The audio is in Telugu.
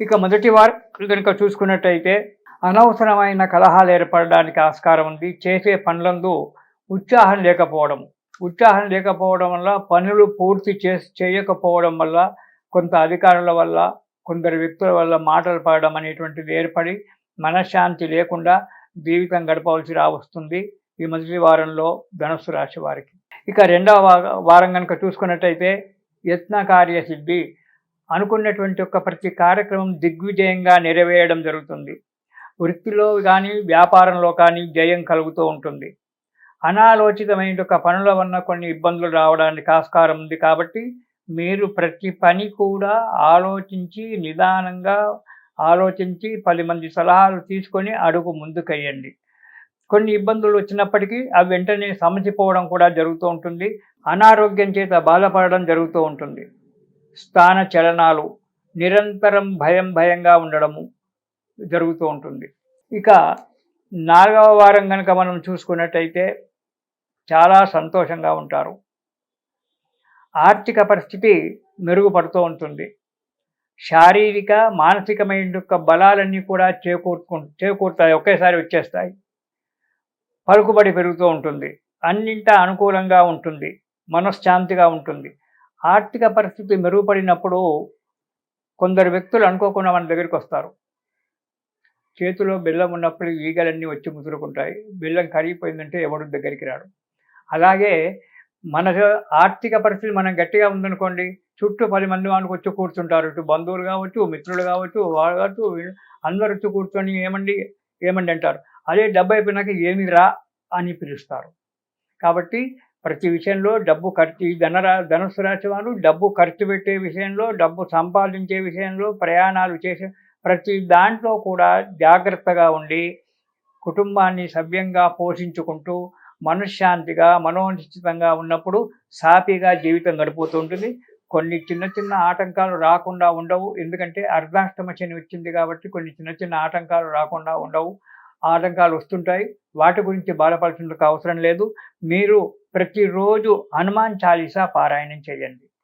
ఇక మొదటి వారు కనుక చూసుకున్నట్టయితే అనవసరమైన కలహాలు ఏర్పడడానికి ఆస్కారం ఉంది. చేసే పనులందు ఉత్సాహం లేకపోవడం. ఉత్సాహం లేకపోవడం వల్ల పనులు పూర్తి చేసి చేయకపోవడం వల్ల కొంత అధికారుల వల్ల కొందరు వ్యక్తుల వల్ల మాటలు పడడం అనేటువంటిది ఏర్పడి మనశ్శాంతి లేకుండా జీవితం గడపవలసి రావస్తుంది. ఈ మొదటి వారంలో ధనుసు రాశి వారికి. ఇక రెండవ వారం కనుక చూసుకున్నట్టయితే యత్న కార్యసిద్ధి అనుకున్నటువంటి ఒక ప్రతి కార్యక్రమం దిగ్విజయంగా నెరవేయడం జరుగుతుంది. వృత్తిలో కానీ వ్యాపారంలో కానీ జయం కలుగుతూ ఉంటుంది. అనాలోచితమైన ఒక పనుల వల్ల కొన్ని ఇబ్బందులు రావడానికి ఆస్కారం ఉంది కాబట్టి మీరు ప్రతి పని కూడా ఆలోచించి నిదానంగా ఆలోచించి పది మంది సలహాలు తీసుకొని అడుగు ముందుకెయ్యండి. కొన్ని ఇబ్బందులు వచ్చినప్పటికీ అవి వెంటనే సమసిపోవడం కూడా జరుగుతూ ఉంటుంది. అనారోగ్యం చేత బాధపడడం జరుగుతూ ఉంటుంది. స్థాన చలనాలు నిరంతరం భయం భయంగా ఉండడము జరుగుతూ ఉంటుంది. ఇక నాలుగవ వారం కనుక మనం చూసుకున్నట్టయితే చాలా సంతోషంగా ఉంటారు. ఆర్థిక పరిస్థితి మెరుగుపడుతూ ఉంటుంది. శారీరక మానసికమైన యొక్క బలాలన్నీ కూడా చేకూర్చు చేకూరుతాయి ఒకేసారి వచ్చేస్తాయి. పలుకుబడి పెరుగుతూ ఉంటుంది. అన్నింటా అనుకూలంగా ఉంటుంది. మనశ్శాంతిగా ఉంటుంది. ఆర్థిక పరిస్థితి మెరుగుపడినప్పుడు కొందరు వ్యక్తులు అనుకోకుండా మన దగ్గరికి వస్తారు. చేతిలో బెల్లం ఉన్నప్పుడు ఈగలన్నీ వచ్చి ముదురుకుంటాయి బెల్లం కరిగిపోయిందంటే ఎవడు దగ్గరికి రాడు. అలాగే మన ఆర్థిక పరిస్థితి మనం గట్టిగా ఉందనుకోండి చుట్టూ పది మంది వాళ్ళకి వచ్చి కూర్చుంటారు. ఇటు బంధువులు కావచ్చు మిత్రులు కావచ్చు వాళ్ళు కావచ్చు అందరు వచ్చి కూర్చొని ఏమండి ఏమండి అంటారు. అదే డబ్బు అయిపోయినాక ఏమి రా అని పిలుస్తారు. కాబట్టి ప్రతి విషయంలో డబ్బు ఖర్చు ఈ ధనరా ధనుసు రాశి వారు డబ్బు ఖర్చు పెట్టే విషయంలో డబ్బు సంపాదించే విషయంలో ప్రయాణాలు చేసే ప్రతి దాంట్లో కూడా జాగ్రత్తగా ఉండి కుటుంబాన్ని సవ్యంగా పోషించుకుంటూ మనశ్శాంతిగా మనోనిశ్చితంగా ఉన్నప్పుడు సాఫీగా జీవితం గడిపోతూ ఉంటుంది. కొన్ని చిన్న చిన్న ఆటంకాలు రాకుండా ఉండవు. ఎందుకంటే అర్ధాష్టమ శని వచ్చింది కాబట్టి కొన్ని చిన్న చిన్న ఆటంకాలు రాకుండా ఉండవు. ఆటంకాలు వస్తుంటాయి. వాటి గురించి బాధపడాల్సిన అవసరం లేదు. మీరు ప్రతిరోజు హనుమాన్ చాలీసా పారాయణం చేయండి.